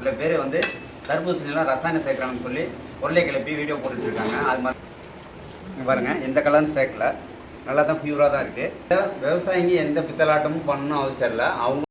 சில பேர் வந்து தர்பூசணிலாம் ரசாயனம் சேர்க்குறாங்கன்னு சொல்லி உருளை கிளப்பி வீடியோ போட்டுட்ருக்காங்க. அது மாதிரி பாருங்கள் பாருங்க எந்த கலரும் சேர்க்கல. நல்லா தான் பியூராக தான் இருக்குது விவசாயிங்க எந்த பித்தலாட்டமும் பண்ணணும் அவசியம் இல்லை. அவங்க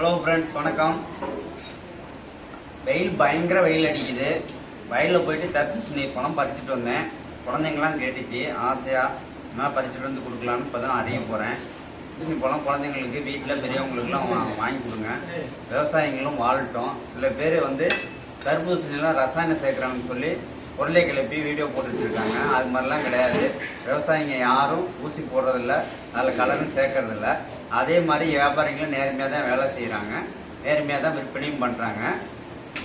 ஹலோ ஃப்ரெண்ட்ஸ் வணக்கம். வெயில் பயங்கர வெயில் அடிக்குது. வயலில் போயிட்டு தர்பூசணி பழம் பறிச்சுட்டு வந்தேன். குழந்தைங்களாம் கேட்டுச்சு ஆசையாக நான் பறிச்சுட்டு வந்து கொடுக்கலான்னு இப்போ தான் அறிய போகிறேன் தர்பூசணி பழம் குழந்தைங்களுக்கு வீட்டில் பெரியவங்களுக்குலாம் வாங்கி கொடுங்க. விவசாயிங்களும் வாழட்டும். சில பேர் வந்து தர்பூசணிலாம் ரசாயனம் சேர்க்குறாங்கன்னு சொல்லி உருளை கிளப்பி வீடியோ போட்டுட்ருக்காங்க. அது மாதிரிலாம் கிடையாது. விவசாயிங்க யாரும் ஊசி போடுறதில்ல அதில் கலரும் சேர்க்கறதில்ல. அதே மாதிரி வியாபாரிகளும் நேர்மையாக தான் வேலை செய்கிறாங்க நேர்மையாக தான் விற்பனையும் பண்ணுறாங்க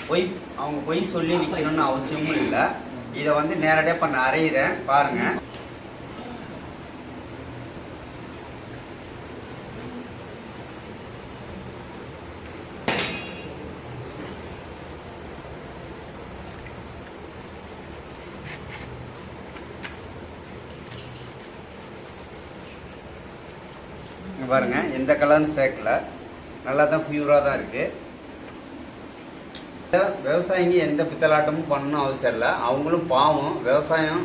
பொய் அவங்க பொய் சொல்லி விற்கணும்னு அவசியமும் இல்லை. இதை வந்து நேரடியாக பண்ண அறையிறேன் பாருங்கள் பாருங்கள் எந்த கலரும் சேர்க்கல. நல்லா தான் பியூராக தான் இருக்குது விவசாயிங்க எந்த பித்தலாட்டமும் பண்ணணும் அவசியம் இல்லை. அவங்களும் பாவம் விவசாயம்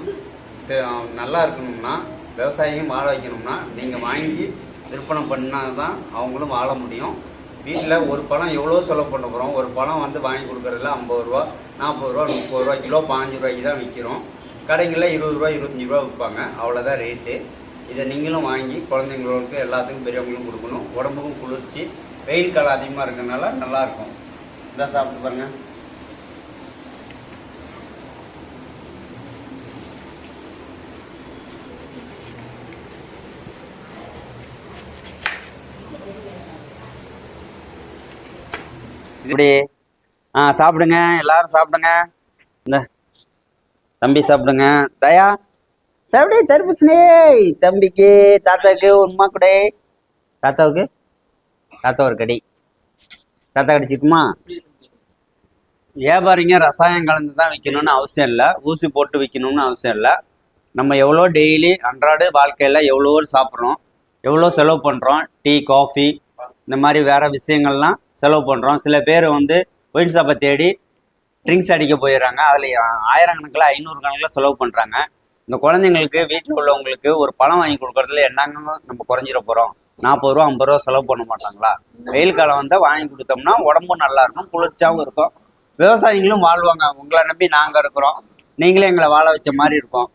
நல்லா இருக்கணும்னா விவசாயியும் வாழ வைக்கணும்னா நீங்கள் வாங்கி விற்பனை பண்ணால் தான் அவங்களும் வாழ முடியும். வீட்டில் ஒரு பழம் எவ்வளோ செலவு பண்ண போகிறோம் ஒரு பழம் வந்து வாங்கி கொடுக்குறதுல ஐம்பது ரூபா நாற்பது ரூபா முப்பது ரூபா கிலோ பாஞ்சு ரூபாய்க்கு தான் விற்கிறோம் கடைங்களில் இருபது ரூபா இருபத்தஞ்சி ரூபா விற்பாங்க. அவ்வளோதான் ரேட்டு இதை நீங்களும் வாங்கி குழந்தைங்களுக்கு எல்லாத்துக்கும் பெரியவங்களுக்கும் கொடுக்கணும். உடம்புக்கும் குளிர்ச்சி. வெயில் காலம் அதிகமாக இருக்கிறதுனால நல்லாயிருக்கும். இதான் சாப்பிட்டு பாருங்க. இப்படி ஆ சாப்பிடுங்க. எல்லாரும் சாப்பிடுங்க. இந்த. தம்பி சாப்பிடுங்க. தயா. சாப்பிடு தர்பூசணி தம்பிக்கு தாத்தாவுக்கு உண்மா கூட. தாத்தாவுக்கு? தாத்தா ஒரு கடி. தாத்தா கடிச்சிக்குமா வியாபாரிங்க ரசாயனம் கலந்து தான் விற்கணும்னு அவசியம் இல்லை. ஊசி போட்டு விற்கணும்னு அவசியம் இல்லை. நம்ம எவ்வளோ டெய்லி அன்றாட வாழ்க்கையில் எவ்வளோ சாப்பிட்றோம் எவ்வளோ செலவு பண்ணுறோம் டீ காஃபி இந்த மாதிரி வேறு விஷயங்கள்லாம் செலவு பண்ணுறோம் சில பேர் வந்து ஒயின் ஷாப்பை தேடி ட்ரிங்க்ஸ் அடிக்க போயிடுறாங்க. அதில் ஆயிரக்கணக்கில் ஐநூறு கணக்கில் செலவு பண்ணுறாங்க இந்த குழந்தைங்களுக்கு வீட்டில் உள்ளவங்களுக்கு ஒரு பழம் வாங்கி கொடுக்கறதுல என்னங்க நம்ம குறைஞ்சிட போகிறோம் நாற்பது ரூபா ஐம்பது ரூபா செலவு பண்ண மாட்டாங்களா? வெயில் காலம் வந்தால் வாங்கி கொடுத்தோம்னா உடம்பும் நல்லா இருக்கும் குளிர்ச்சியாகவும் இருக்கும். விவசாயிகளும் வாழ்வாங்க. உங்களை நம்பி நாங்கள் இருக்கிறோம். நீங்களே எங்களை வாழ வச்ச மாதிரி இருக்கும்.